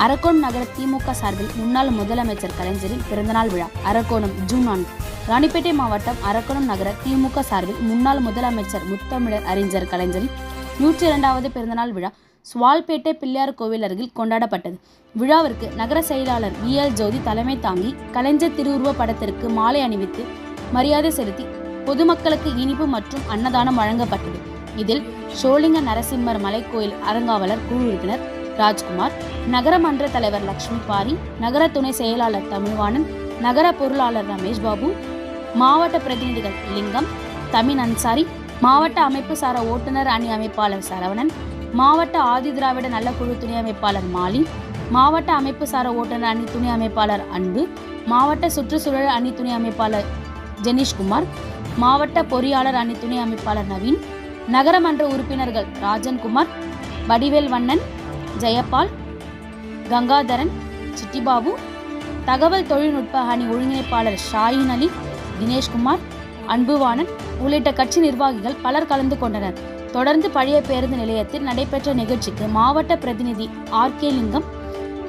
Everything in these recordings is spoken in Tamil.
அரக்கோணம் நகர திமுக சார்பில் முன்னாள் முதலமைச்சர் கலைஞரின் பிறந்தநாள் விழா அரக்கோணம் ஜூன் நான்கு. ராணிப்பேட்டை மாவட்டம் அரக்கோணம் நகர திமுக சார்பில் முன்னாள் முதலமைச்சர் முத்தமிழர் அறிஞர் கலைஞரின் நூற்றி இரண்டாவது பிறந்தநாள் விழா சுவால்பேட்டை பிள்ளையார் கோவில் அருகில் கொண்டாடப்பட்டது. விழாவிற்கு நகர செயலாளர் வி. எல். ஜோதி தலைமை தாங்கி கலைஞர் திருவுருவ படத்திற்கு மாலை அணிவித்து மரியாதை செலுத்தி பொதுமக்களுக்கு இனிப்பு மற்றும் அன்னதானம் வழங்கப்பட்டது. இதில் ஷோலிங்க நரசிம்மர் மலைக்கோயில் அறங்காவலர் குழு உறுப்பினர் ராஜ்குமார் நகர மன்ற தலைவர் லட்சுமி பாரி நகர துணை செயலாளர் தமிழ்வாணன் நகர பொருளாளர் ரமேஷ் பாபு மாவட்ட பிரதிநிதிகள் லிங்கம் தமின் அன்சாரி மாவட்ட அமைப்பு சார ஓட்டுநர் அணி அமைப்பாளர் சரவணன் மாவட்ட ஆதி திராவிட குழு துணை அமைப்பாளர் மாலி மாவட்ட அமைப்பு சார ஓட்டுநர் அணி துணை அமைப்பாளர் அன்பு மாவட்ட சுற்றுச்சூழல் அணி துணை அமைப்பாளர் ஜெனிஷ்குமார் மாவட்ட பொறியாளர் அணி துணை அமைப்பாளர் நவீன் நகரமன்ற உறுப்பினர்கள் ராஜன்குமார் வடிவேல் வண்ணன் ஜெயபால் கங்காதரன் சிட்டிபாபு தகவல் தொழில்நுட்ப அணி ஒருங்கிணைப்பாளர் ஷாயின் அலி தினேஷ்குமார் அன்புவாணன் உள்ளிட்ட கட்சி நிர்வாகிகள் பலர் கலந்து கொண்டனர். தொடர்ந்து பழைய பேருந்து நிலையத்தில் நடைபெற்ற நிகழ்ச்சிக்கு மாவட்ட பிரதிநிதி ஆர் கே லிங்கம்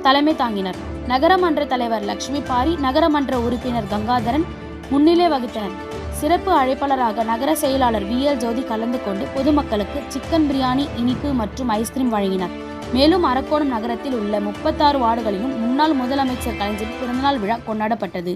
தலைமை தாங்கினர். நகரமன்ற தலைவர் லட்சுமி பாரி நகரமன்ற உறுப்பினர் கங்காதரன் முன்னிலை வகித்தனர். சிறப்பு அழைப்பாளராக நகர செயலாளர் வி எல் ஜோதி கலந்து கொண்டு பொதுமக்களுக்கு சிக்கன் பிரியாணி இனிப்பு மற்றும் ஐஸ்கிரீம் வழங்கினார். மேலும் அரக்கோணம் நகரத்தில் உள்ள முப்பத்தாறு வார்டுகளிலும் முன்னாள் முதலமைச்சர் கலைஞரின் பிறந்தநாள் விழா கொண்டாடப்பட்டது.